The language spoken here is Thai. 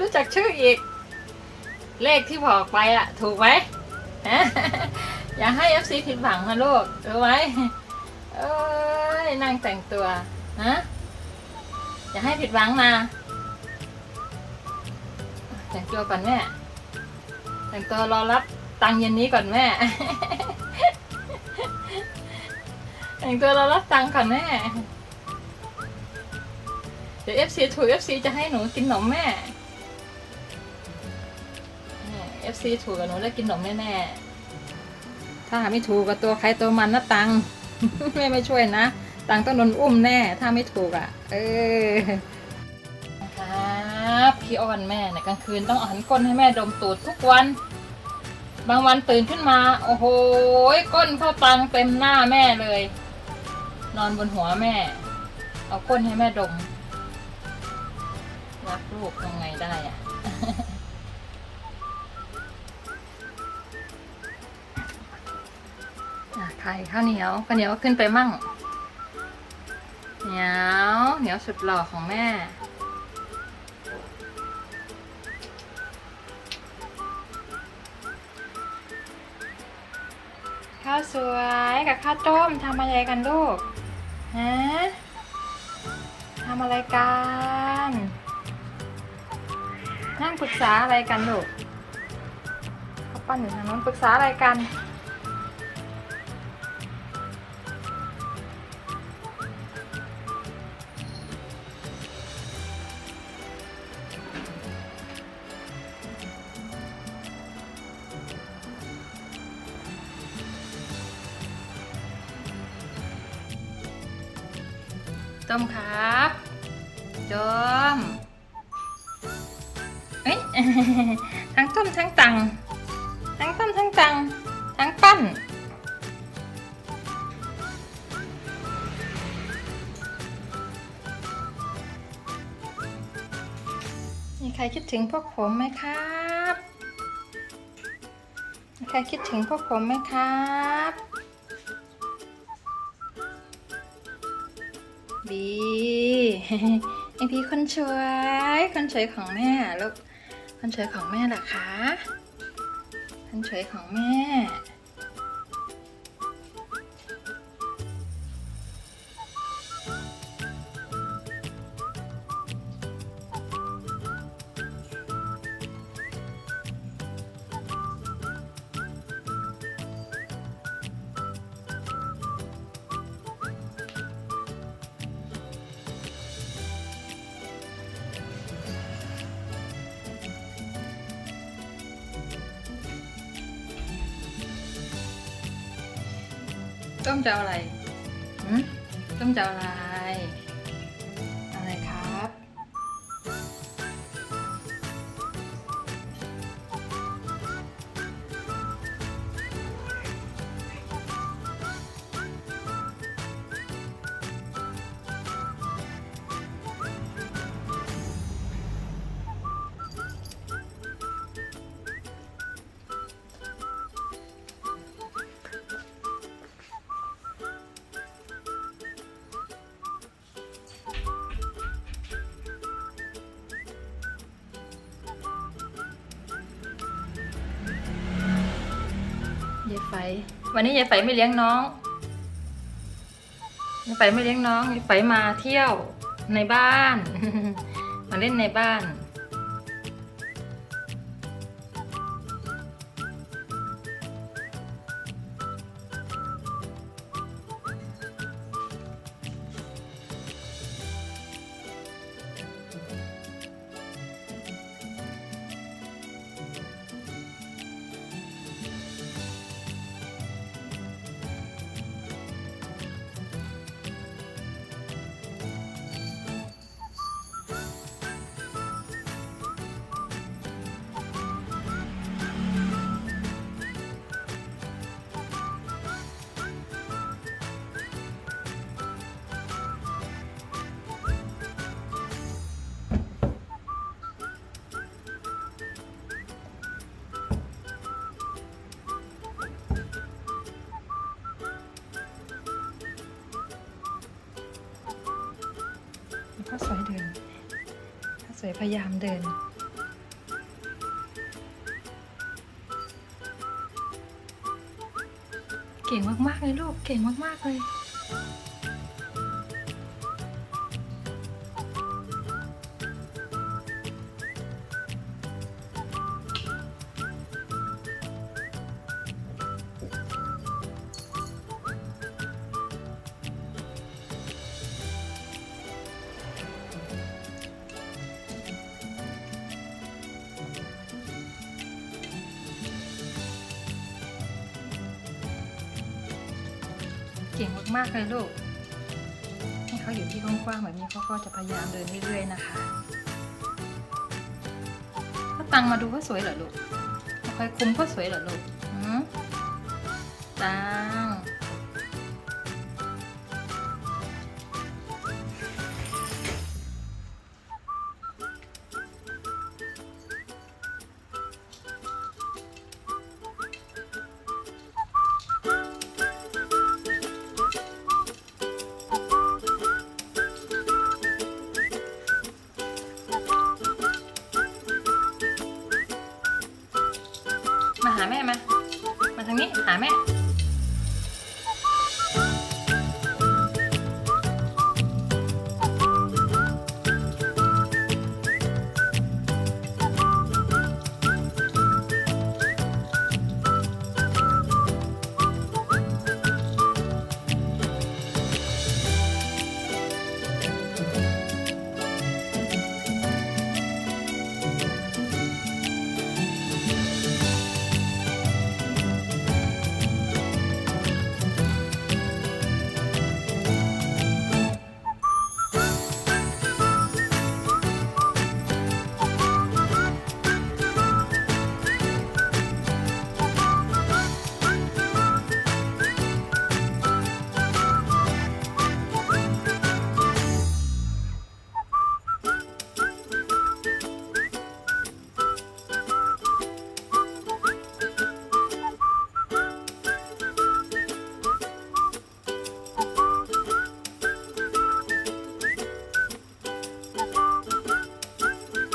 รู้จักชื่ออีก เลขที่บอกไปอะถูกไหม อย่าให้ FC ผิดหวังนะลูกรู้ไหมเอ้ยนั่งแต่งตัวฮะอย่าให้ผิดหวังนะแต่งตัวก่อนแม่ แต่งตัวรอรับตังเย็นนี้ก่อนแม่ แต่งตัวรอรับตังค์ก่อนแม่ เดี๋ยว FC ถูก FC จะให้หนูกินขนมแม่เอฟซีถูกกับหนูได้กินขนมแน่ๆ ถ้าไม่ถูกกับตัวใครตัวมันนะตังแม่ไม่ช่วยนะ ตังต้องโดนอุ้มแน่ ถ้าไม่ถูกอะ เออครับพี่อ้อนแม่เนี่ยกลางคืนต้องเอาหันก้นให้แม่ดมตูดทุกวัน บางวันตื่นขึ้นมา โอ้โหก้นเข้าตังเต็มหน้าแม่เลย นอนบนหัวแม่ เอาก้นให้แม่ดม รักลูกยังไงได้อะอะไข่ข้าวเหนียวข้าวเหนียวขึ้นไปมั่ง เหนียวเหนียวสุดหล่อของแม่ข้าวสวยกับข้าวต้มทำอะไรกันลูก ฮะทำอะไรกัน นั่งปรึกษาอะไรกันลูกข้าปั้นอยู่ทางโน้นปรึกษาอะไรกันต้มครับ จม ทั้งต้มทั้งตัง ทั้งต้มทั้งตัง ทั้งปั้น มีใครคิดถึงพวกผมไหมครับมีใครคิดถึงพวกผมไหมครับบีไอพี่คนสวย คนสวยของแม่ลูก คนเฉยของแม่เหรอคะคนเฉยของแม่ ต้มจะเอาอะไรหืมต้มจะเอาอะไรอะไร วันนี้ยายไฝไม่เลี้ยงน้องยายไฝไม่เลี้ยงน้องยายไฝมาเที่ยวในบ้าน มาเล่นในบ้าน พยายามเดิน เก่งมาก ๆ เลยลูก เก่งมาก ๆ เลย ก่งมากๆเลยลูกให้เขาอยู่ที่กว้างๆแบบนี้เขาก็จะพยายามเดินเรื่อยๆนะคะก็ตังมาดูก็สวยเหรอลูกคอยคุมก็สวยเหรอลูกหืม มาหาแม่มา มาทางนี้หาแม่